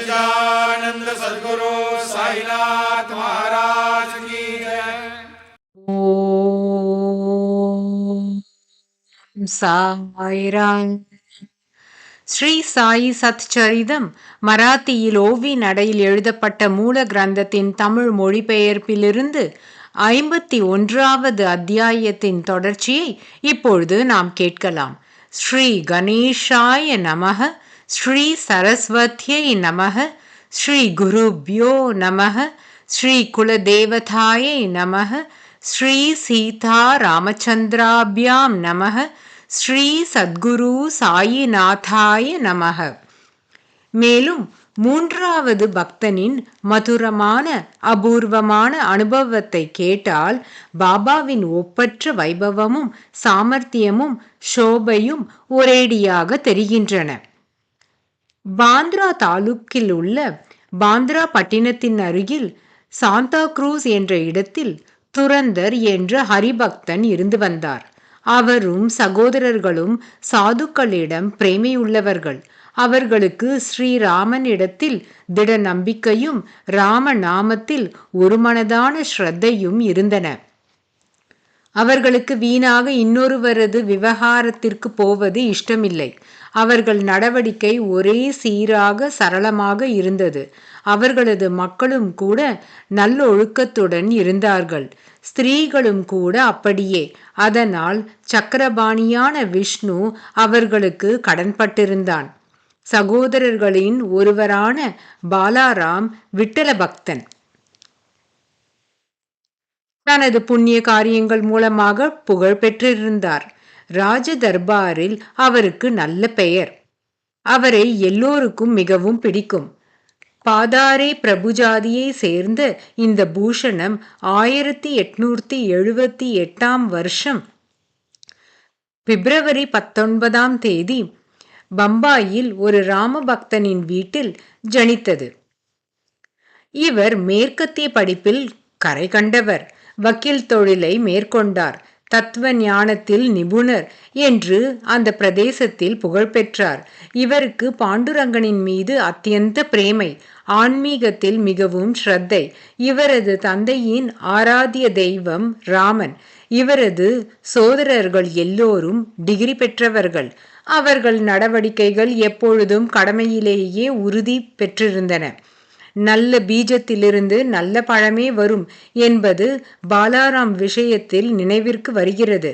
सच्चिदानंद सदगुरु साईनाथ महाराज की जय ஓம் சாய்ராம் ஸ்ரீ சாயி சத்சரிதம் மராத்தியில் ஓவி நடையில் எழுதப்பட்ட மூல கிரந்தத்தின் தமிழ் மொழிபெயர்ப்பிலிருந்து ஐம்பத்தி ஒன்றாவது அத்தியாயத்தின் தொடர்ச்சியை இப்பொழுது நாம் கேட்கலாம் ஸ்ரீ கணேஷாய நமக ஸ்ரீ சரஸ்வத்யை நமக ஸ்ரீ குருப்யோ நமக ஸ்ரீ குலதேவதாயை நமக ஸ்ரீ சீதா ராமச்சந்திராபியாம் நமக ஸ்ரீ சத்குரு சாயிநாதாய நமக மேலும் மூன்றாவது பக்தனின் மதுரமான அபூர்வமான அனுபவத்தை கேட்டால் பாபாவின் ஒப்பற்ற வைபவமும் சாமர்த்தியமும் சோபையும் ஒரேடியாக தெரிகின்றன. பாந்த்ரா தாலுக்கில் உள்ள பாந்த்ரா பட்டினத்தின் அருகில் சாந்தா குரூஸ் என்ற இடத்தில் துரந்தர் என்ற ஹரிபக்தன் இருந்து வந்தார். அவரும் சகோதரர்களும் சாதுக்களிடம் பிரேமையுள்ளவர்கள். அவர்களுக்கு ஸ்ரீராமனிடத்தில் திட நம்பிக்கையும் ராம நாமத்தில் ஒருமனதான ஸ்ரத்தையும் இருந்தன. அவர்களுக்கு வீணாக இன்னொருவரது விவகாரத்திற்கு போவது இஷ்டமில்லை. அவர்கள் நடவடிக்கை ஒரே சீராக சரளமாக இருந்தது. அவர்களது மக்களும் கூட நல்லொழுக்கத்துடன் இருந்தார்கள். ஸ்திரீகளும் கூட அப்படியே. அதனால் சக்கரபாணியான விஷ்ணு அவர்களுக்கு கடன்பட்டிருந்தான். சகோதரர்களின் ஒருவரான பாலாராம் விட்டல பக்தன் தனது புண்ணிய காரியங்கள் மூலமாக புகழ் பெற்றிருந்தார். ராஜ தர்பாரில் அவருக்கு நல்ல பெயர். அவரை எல்லோருக்கும் மிகவும் பிடிக்கும். பாதாரே பிரபுஜாதியை சேர்ந்த இந்த பூஷணம் ஆயிரத்தி எட்நூத்தி எழுபத்தி எட்டாம் வருஷம் பிப்ரவரி பத்தொன்பதாம் தேதி பம்பாயில் ஒரு ராமபக்தனின் வீட்டில் ஜனித்தது. இவர் மேற்கத்திய படிப்பில் கரை கண்டவர். வக்கீல் தொழிலை மேற்கொண்டார். தத்துவ ஞானத்தில் நிபுணர் என்று அந்த பிரதேசத்தில் புகழ்பெற்றார். இவருக்கு பாண்டுரங்கனின் மீது அத்தியந்த பிரேமை ஆன்மீகத்தில் மிகவும் ஸ்ரத்தை. இவரது தந்தையின் ஆராத்திய தெய்வம் ராமன். இவரது சோதரர்கள் எல்லோரும் டிகிரி பெற்றவர்கள். அவர்கள் நடவடிக்கைகள் எப்பொழுதும் கடமையிலேயே உறுதி பெற்றிருந்தன. நல்ல பீஜத்திலிருந்து நல்ல பழமே வரும் என்பது பாலாராம் விஷயத்தில் நினைவிற்கு வருகிறது.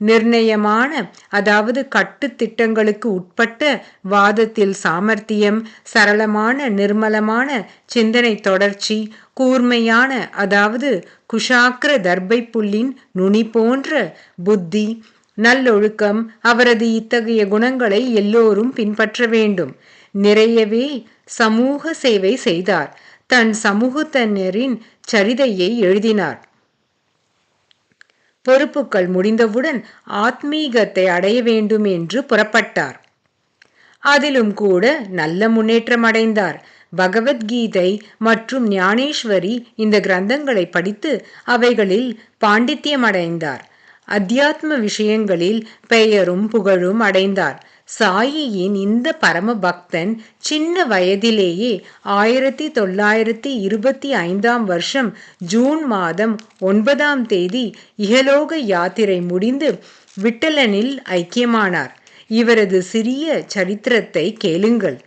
நிர்ணயமான அதாவது கட்டுத்திட்டங்களுக்கு உட்பட்ட வாதத்தில் சாமர்த்தியம் சரளமான நிர்மலமான சிந்தனை தொடர்ச்சி கூர்மையான அதாவது குஷாக்கிர தர்பை புல்லின் நுனி போன்ற புத்தி நல்லொழுக்கம் அவரது இத்தகைய குணங்களை எல்லோரும் பின்பற்ற வேண்டும். நிறையவே சமூக சேவை செய்தார். தன் சமூகத்தினரின் சரிதையை எழுதினார். பொறுப்புகள் முடிந்தவுடன் ஆத்மீகத்தை அடைய வேண்டும் என்று புறப்பட்டார். அதிலும் கூட நல்ல முன்னேற்றம் அடைந்தார். பகவத்கீதை மற்றும் ஞானேஸ்வரி இந்த கிரந்தங்களை படித்து அவைகளில் பாண்டித்யம் அடைந்தார். அத்தியாத்ம விஷயங்களில் பெயரும் புகழும் அடைந்தார். சாயியின் இந்த பரம பக்தன் சின்ன வயதிலேயே ஆயிரத்தி தொள்ளாயிரத்தி இருபத்தி ஐந்தாம் வருஷம் ஜூன் மாதம் ஒன்பதாம் தேதி இகலோக யாத்திரை முடிந்து விட்டலனில் ஐக்கியமானார். இவரது சிறிய சரித்திரத்தை கேளுங்கள்.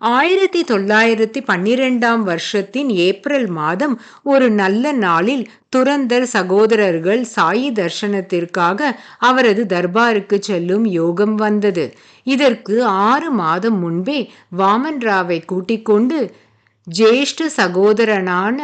ஆயிரத்தி தொள்ளாயிரத்தி பன்னிரெண்டாம் வருஷத்தின் ஏப்ரல் மாதம் ஒரு நல்ல நாளில் துரந்தர் சகோதரர்கள் சாயி தர்ஷனத்திற்காக அவரது தர்பாருக்கு செல்லும் யோகம் வந்தது. இதற்கு ஆறு மாதம் முன்பே வாமன் ராவை கூட்டிக் கொண்டு ஜேஷ்ட சகோதரனான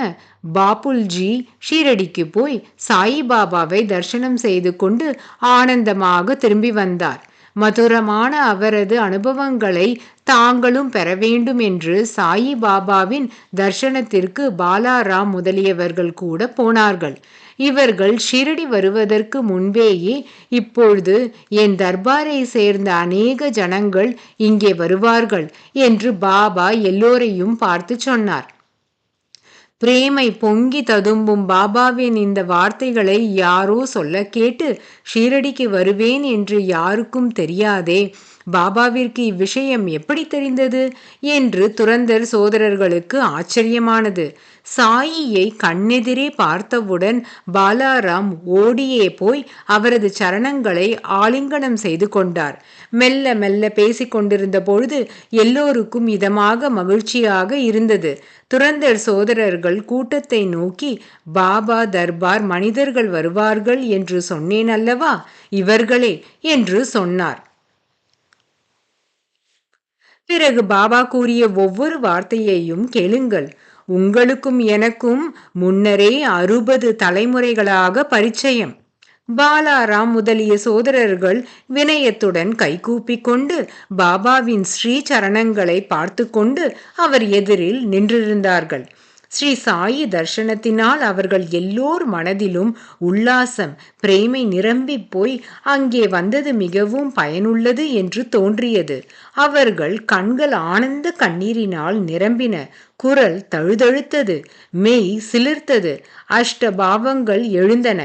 பாப்புல்ஜி ஷீரடிக்கு போய் சாயிபாபாவை தரிசனம் செய்து கொண்டு ஆனந்தமாக திரும்பி வந்தார். மதுரமான அவரது அனுபவங்களை தாங்களும் பெற வேண்டும் என்று சாயி பாபாவின் தர்சனத்திற்கு பாலாராம் முதலியவர்கள் கூட போனார்கள். இவர்கள் ஷிரடி வருவதற்கு முன்பேயே இப்பொழுது என் தர்பாரை சேர்ந்த அநேக ஜனங்கள் இங்கே வருவார்கள் என்று பாபா எல்லோரையும் பார்த்து சொன்னார். பிரேமை பொங்கி ததும்பும் பாபாவின் இந்த வார்த்தைகளை யாரோ சொல்ல கேட்டு ஷீரடிக்கு வருவேன் என்று யாருக்கும் தெரியாதே பாபாவிற்கு இவ்விஷயம் எப்படி தெரிந்தது? என்று துரந்தர் சோதரர்களுக்கு ஆச்சரியமானது. சாயியை கண்ணெதிரே பார்த்தவுடன் பாலாராம் ஓடியே போய் அவரது சரணங்களை ஆலிங்கனம் செய்து கொண்டார். மெல்ல மெல்ல பேசிக் கொண்டிருந்த பொழுது எல்லோருக்கும் இதமாக மகிழ்ச்சியாக இருந்தது. துரந்தர் சோதரர்கள் கூட்டத்தை நோக்கி பாபா தர்பார் மனிதர்கள் வருவார்கள் என்று சொன்னேன் அல்லவா? இவர்களே என்று சொன்னார். பிறகு பாபா கூறிய ஒவ்வொரு வார்த்தையையும் கேளுங்கள். உங்களுக்கும் எனக்கும் முன்னரே அறுபது தலைமுறைகளாக பரிச்சயம். பாலாராம் முதலிய சோதரர்கள் வினயத்துடன் கைகூப்பி கொண்டு பாபாவின் ஸ்ரீ சரணங்களை பார்த்து கொண்டு அவர் எதிரில் நின்றிருந்தார்கள். ஸ்ரீ சாயி தர்ஷனத்தினால் அவர்கள் எல்லோர் மனதிலும் உல்லாசம் பிரேமை நிரம்பி போய் அங்கே வந்தது மிகவும் பயனுள்ளது என்று தோன்றியது. அவர்கள் கண்கள் ஆனந்த கண்ணீரினால் நிரம்பின. குரல் தழுதழுத்தது. மெய் சிலிர்த்தது. அஷ்டபாவங்கள் எழுந்தன.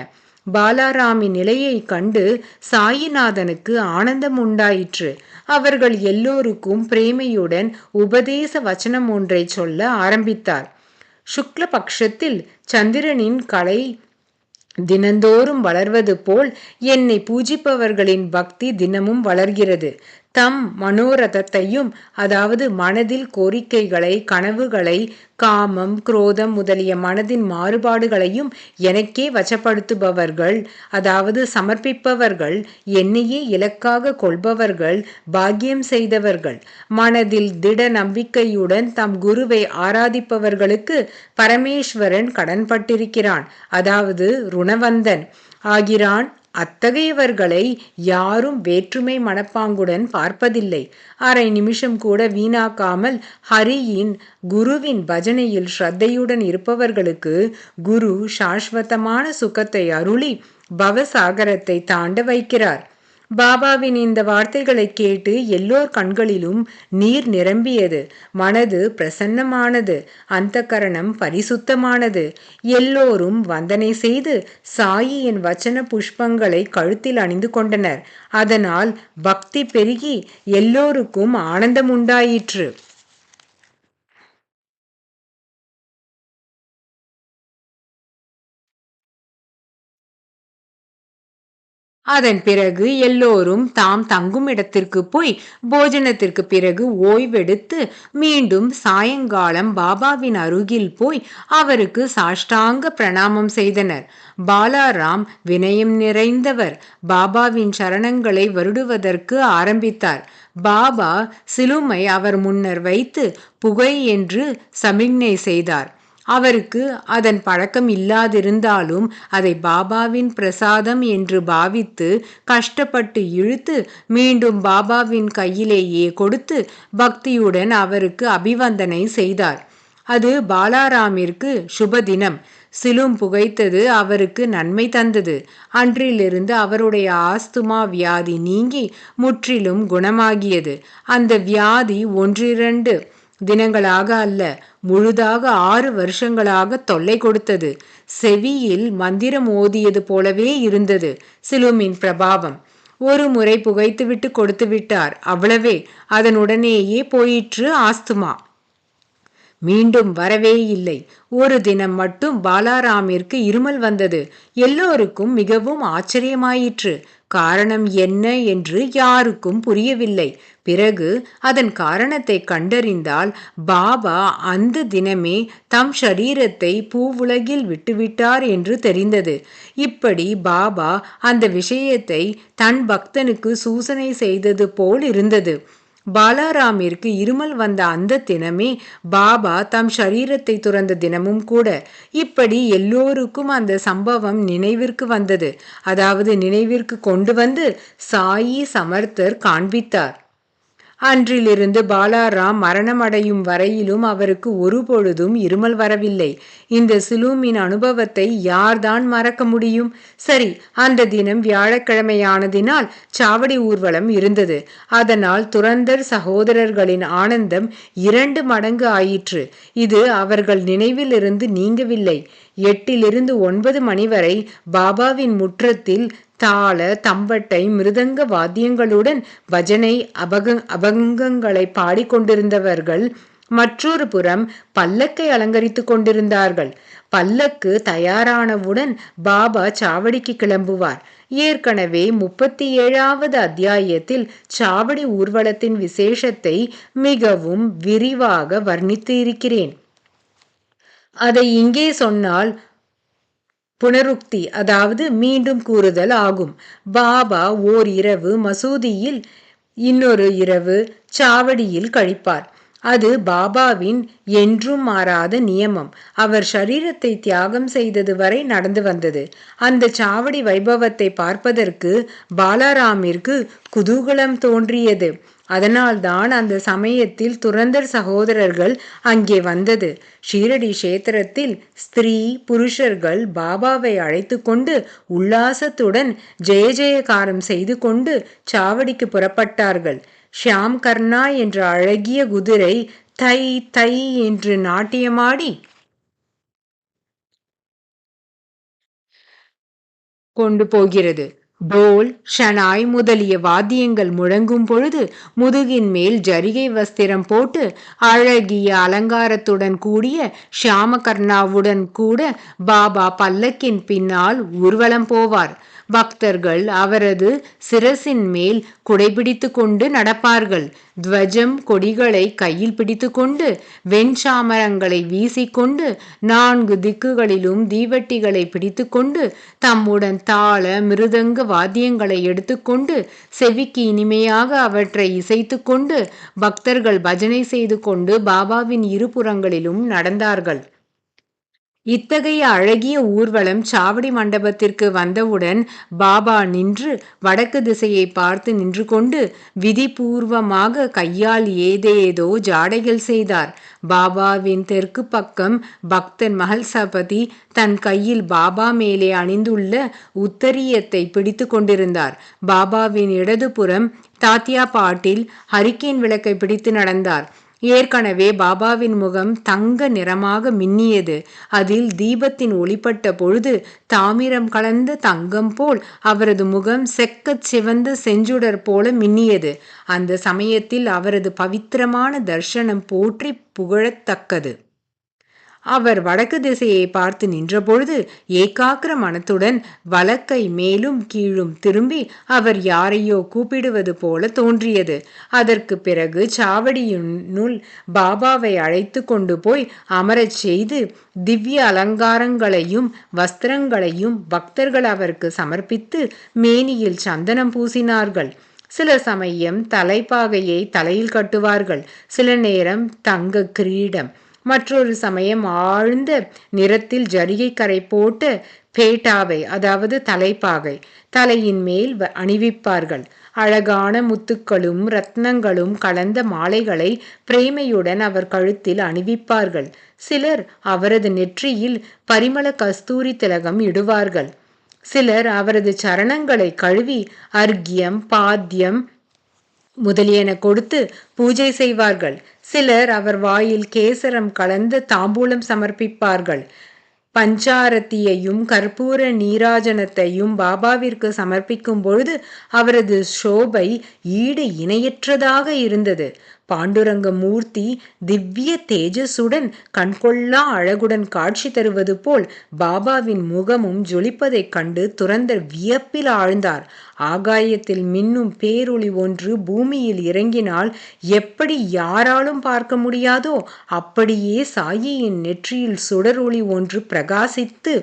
பாலாராமின் நிலையை கண்டு சாயிநாதனுக்கு ஆனந்தம் உண்டாயிற்று அவர்கள் எல்லோருக்கும் பிரேமையுடன் உபதேச வச்சனம் ஒன்றை சொல்ல ஆரம்பித்தார். சுக்ல பட்சத்தில் சந்திரனின் கலை தினந்தோறும் வளர்வது போல் என்னை பூஜிப்பவர்களின் பக்தி தினமும் வளர்கிறது. தம் மனோரதத்தையும் அதாவது மனதில் கோரிக்கைகளை கனவுகளை காமம் குரோதம் முதலிய மனதின் மாறுபாடுகளையும் எனக்கே வசப்படுத்துபவர்கள் அதாவது சமர்ப்பிப்பவர்கள் என்னையே இலக்காக கொள்பவர்கள் பாக்கியம் செய்தவர்கள். மனதில் திட நம்பிக்கையுடன் தம் குருவை ஆராதிப்பவர்களுக்கு பரமேஸ்வரன் கடன்பட்டிருக்கிறான் அதாவது ருணவந்தன். ஆகிறான் அத்தகையவர்களை யாரும் வேற்றுமை மனப்பாங்குடன் பார்ப்பதில்லை. அரை நிமிஷம் கூட வீணாக்காமல் ஹரியின் குருவின் பஜனையில் ஸ்ரத்தையுடன் இருப்பவர்களுக்கு குரு சாஸ்வதமான சுகத்தை அருளி பவசாகரத்தை தாண்ட வைக்கிறார். பாபாவின் இந்த வார்த்தைகளை கேட்டு எல்லோர் கண்களிலும் நீர் நிரம்பியது. மனது பிரசன்னமானது. அந்த கரணம் பரிசுத்தமானது. எல்லோரும் வந்தனை செய்து சாயியின் வச்சன புஷ்பங்களை கழுத்தில் அணிந்து கொண்டனர். அதனால் பக்தி பெருகி எல்லோருக்கும் ஆனந்தம் உண்டாயிற்று. அதன் பிறகு எல்லோரும் தாம் தங்கும் இடத்திற்கு போய் போஜனத்திற்கு பிறகு ஓய்வெடுத்து மீண்டும் சாயங்காலம் பாபாவின் அருகில் போய் அவருக்கு சாஷ்டாங்க பிரணாமம் செய்தனர். பாலாராம் வினயம் நிறைந்தவர். பாபாவின் சரணங்களை வருடுவதற்கு ஆரம்பித்தார். பாபா சிலுமை அவர் முன்னர் வைத்து புகை என்று சமிக்ஞை செய்தார். அவருக்கு அதன் பழக்கம் இல்லாதிருந்தாலும் அதை பாபாவின் பிரசாதம் என்று பாவித்து கஷ்டப்பட்டு இழுத்து மீண்டும் பாபாவின் கையிலேயே கொடுத்து பக்தியுடன் அவருக்கு அபிவந்தனை செய்தார். அது பாலாராமிற்கு சுப தினம் சிலும் புகைத்தது அவருக்கு நன்மை தந்தது. அன்றிலிருந்து அவருடைய ஆஸ்துமா வியாதி நீங்கி முற்றிலும் குணமாகியது. அந்த வியாதி ஒன்றிரண்டு. தினங்களாக அல்ல முழுதாக ஆறு வருஷங்களாக தொல்லை கொடுத்தது. செவியில் மந்திரம் ஓதியது போலவே இருந்தது சிலுமின் பிரபாவம். ஒரு முறை புகைத்துவிட்டு கொடுத்து விட்டார் அவ்வளவே. அதனுடனேயே போயிற்று ஆஸ்துமா. மீண்டும் வரவே இல்லை. ஒரு தினம் மட்டும் பாலாராமிற்கு இருமல் வந்தது. எல்லோருக்கும் மிகவும் ஆச்சரியமாயிற்று. காரணம் என்ன என்று யாருக்கும் புரியவில்லை. பிறகு அதன் காரணத்தை கண்டறிந்தால் பாபா அந்த தினமே தம் ஷரீரத்தை பூவுலகில் விட்டுவிட்டார் என்று தெரிந்தது. இப்படி பாபா அந்த விஷயத்தை தன் பக்தனுக்கு சூசனை செய்தது போல் இருந்தது. பாலாராமிற்கு இருமல் வந்த அந்த தினமே பாபா தம் சரீரத்தை துறந்த தினமும் கூட இப்படி எல்லோருக்கும் அந்த சம்பவம் நினைவிற்கு வந்தது. அதாவது நினைவிற்கு கொண்டு வந்து சாயி சமர்த்தர் காண்பித்தார். அன்றிலிருந்து பாலாராம் மரணமடையும் வரையிலும் அவருக்கு ஒரு பொழுதும் இருமல் வரவில்லை. இந்த சிலூமின் அனுபவத்தை யார்தான் மறக்க முடியும்? சரி அந்த தினம் வியாழக்கிழமையானதினால் சாவடி ஊர்வலம் இருந்தது. அதனால் துரந்தர் சகோதரர்களின் ஆனந்தம் இரண்டு மடங்கு ஆயிற்று. இது அவர்கள் நினைவிலிருந்து நீங்கவில்லை. எட்டிலிருந்து ஒன்பது மணி வரை பாபாவின் முற்றத்தில் தாள தம்பட்டை மிருதங்க வாத்தியங்களுடன் பஜனை அபக அபங்கங்களை பாடிக்கொண்டிருந்தவர்கள் மற்றொரு புறம் பல்லக்கை அலங்கரித்துக் கொண்டிருந்தார்கள். பல்லக்கு தயாரானவுடன் பாபா சாவடிக்கு கிளம்புவார். ஏற்கனவே முப்பத்தி ஏழாவது அத்தியாயத்தில் சாவடி ஊர்வலத்தின் விசேஷத்தை மிகவும் விரிவாக வர்ணித்து இருக்கிறேன். அதை இங்கே சொன்னால் புனருக்தி அதாவது மீண்டும் கூறுதல் ஆகும். பாபா ஓர் இரவு மசூதியில் இன்னொரு இரவு சாவடியில் கழிப்பார். அது பாபாவின் என்றும் மாறாத நியமம். அவர் சரீரத்தை தியாகம் செய்தது வரை நடந்து வந்தது. அந்த சாவடி வைபவத்தை பார்ப்பதற்கு பாலாராமிற்கு குதூகலம் தோன்றியது. அதனால்தான் அந்த சமயத்தில் துரந்தர் சகோதரர்கள் அங்கே வந்தது. ஷீரடி கஷேத்திரத்தில் ஸ்திரீ புருஷர்கள் பாபாவை அழைத்து கொண்டு உல்லாசத்துடன் ஜெய ஜெயகாரம் செய்து கொண்டு சாவடிக்கு புறப்பட்டார்கள். ஷியாம் கர்ணா என்ற அழகிய குதிரை தை தை என்று நாட்டியமாடி கொண்டு போகிறது. டோல் ஷனாய் முதலிய வாத்தியங்கள் முழங்கும் பொழுது முதுகின் மேல் ஜரிகை வஸ்திரம் போட்டு அழகிய அலங்காரத்துடன் கூடிய ஷியாமகர்ணாவுடன் கூட பாபா பல்லக்கின் பின்னால் ஊர்வலம் போவார். பக்தர்கள் அவரது சிரசின் மேல் குடைபிடித்து கொண்டு நடப்பார்கள். துவஜம் கொடிகளை கையில் பிடித்துக்கொண்டு வெண்சாமரங்களை வீசிக்கொண்டு நான்கு திக்குகளிலும் தீவட்டிகளை பிடித்துக்கொண்டு தம்முடன் தாள மிருதங்க வாத்தியங்களை எடுத்துக்கொண்டு செவிக்கு இனிமையாக அவற்றை இசைத்து கொண்டு பக்தர்கள் பஜனை செய்து கொண்டு பாபாவின் இருபுறங்களிலும் நடந்தார்கள். இத்தகைய அழகிய ஊர்வலம் சாவடி மண்டபத்திற்கு வந்தவுடன் பாபா நின்று வடக்கு திசையை பார்த்து நின்று கொண்டு விதிபூர்வமாக கையால் ஏதேதோ ஜாடைகள் செய்தார். பாபாவின் தெற்கு பக்கம் பக்தன் மகல்சபதி தன் கையில் பாபா மேலே அணிந்துள்ள உத்தரியத்தை பிடித்து கொண்டிருந்தார். பாபாவின் இடதுபுறம் தாத்தியா பாட்டில் ஹரிக்கேன் விளக்கை பிடித்து நடந்தார். ஏற்கனவே பாபாவின் முகம் தங்க நிறமாக மின்னியது. அதில் தீபத்தின் ஒளிப்பட்ட பொழுது தாமிரம் கலந்த தங்கம் போல் அவரது முகம் செக்கச் சிவந்த செஞ்சுடர் போல மின்னியது. அந்த சமயத்தில் அவரது பவித்திரமான தர்ஷனம் போற்றி புகழத்தக்கது. அவர் வடக்கு திசையை பார்த்து நின்றபொழுது ஏகாக்கிர மனத்துடன் வலக்கை மேலும் கீழும் திரும்பி அவர் யாரையோ கூப்பிடுவது போல தோன்றியது. அதற்கு பிறகு சாவடியினுள் பாபாவை அழைத்து கொண்டு போய் அமரச் செய்து திவ்ய அலங்காரங்களையும் வஸ்திரங்களையும் பக்தர்கள் அவருக்கு சமர்ப்பித்து மேனியில் சந்தனம் பூசினார்கள். சில சமயம் தலைப்பாகையை தலையில் கட்டுவார்கள். சில நேரம் தங்க கிரீடம் மற்றொரு சமயம் ஆழ்ந்த நிறத்தில் ஜரிகை கரை போட்டு பேட்டாவை அதாவது தலைப்பாகை தலையின் மேல் அணிவிப்பார்கள். அழகான முத்துக்களும் ரத்னங்களும் கலந்த மாலைகளை பிரேமையுடன் அவர் கழுத்தில் அணிவிப்பார்கள். சிலர் அவரது நெற்றியில் பரிமள கஸ்தூரி திலகம் இடுவார்கள். சிலர் அவரது சரணங்களை கழுவி அர்க்கியம் பாத்தியம் முதலியன கொடுத்து பூஜை செய்வார்கள். சிலர் அவர் வாயில் கேசரம் கலந்து தாம்பூலம் சமர்ப்பிப்பார்கள். பஞ்சாரத்தியையும் கற்பூர நீராஜனத்தையும் பாபாவிற்கு சமர்ப்பிக்கும் பொழுது அவரது சோபை ஈடு இணையற்றதாக இருந்தது. பாண்டுரங்க மூர்த்தி திவ்ய தேஜஸுடன் கண்கொள்ளா அழகுடன் காட்சி தருவது போல் பாபாவின் முகமும் ஜொலிப்பதைக் கண்டு துறந்த வியப்பில் ஆழ்ந்தார். ஆகாயத்தில் மின்னும் பேரொளி ஒன்று பூமியில் இறங்கினால் எப்படி யாராலும் பார்க்க முடியாதோ அப்படியே சாயியின் நெற்றியில் சுடரொளி ஒன்று பிரகாசித்து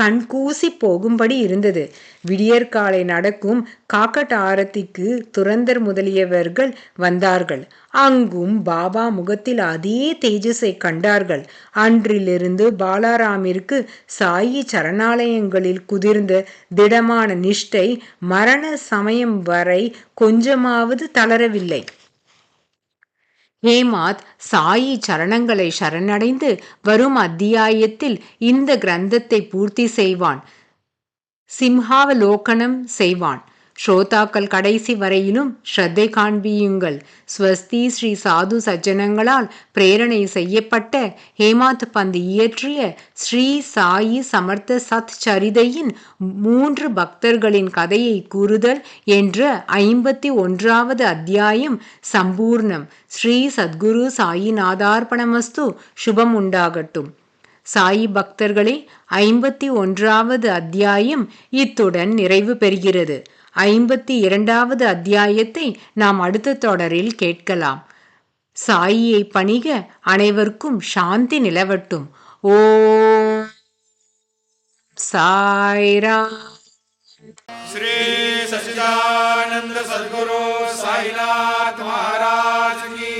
கண்கூசி போகும்படி இருந்தது. விடியற்காலை நடக்கும் காக்கட் ஆரத்திக்கு துரந்தர் முதலியவர்கள் வந்தார்கள். அங்கும் பாபா முகத்தில் அதே தேஜஸை கண்டார்கள். அன்றிலிருந்து பாலாராமிற்கு சாயி சரணாலயங்களில் குதிர்ந்த திடமான நிஷ்டை மரண சமயம் வரை கொஞ்சமாவது தளரவில்லை. ஹேமாத் சாயி சரணங்களை சரணடைந்து வரும் அத்தியாயத்தில் இந்த கிரந்தத்தை பூர்த்தி செய்வான். சிம்ஹாவலோகனம் செய்வான். ஸ்ரோதாக்கள் கடைசி வரையிலும் ஸ்ரத்தை காண்பியுங்கள். ஸ்வஸ்தி ஸ்ரீ சாது சஜ்ஜனங்களால் பிரேரணை செய்யப்பட்ட ஹேமாத் பந்த் இயற்றிய ஸ்ரீ சாயி சமர்த்த சத் சரிதையின் மூன்று பக்தர்களின் கதையை கூறுதல் என்ற ஐம்பத்தி ஒன்றாவது அத்தியாயம் சம்பூர்ணம். ஸ்ரீ சத்குரு சாயிநாதார்ப்பணமஸ்து சுபம் உண்டாகட்டும். சாயி பக்தர்களே ஐம்பத்தி ஒன்றாவது அத்தியாயம் இத்துடன் நிறைவு பெறுகிறது. ஐம்பத்தி இரண்டாவது அத்தியாயத்தை நாம் அடுத்த தொடரில் கேட்கலாம் சாயியை பணிக அனைவருக்கும் சாந்தி நிலவட்டும் ஓ சாய்ரா श्री सच्चिदानंद सदगुरु साईनाथ महाराज की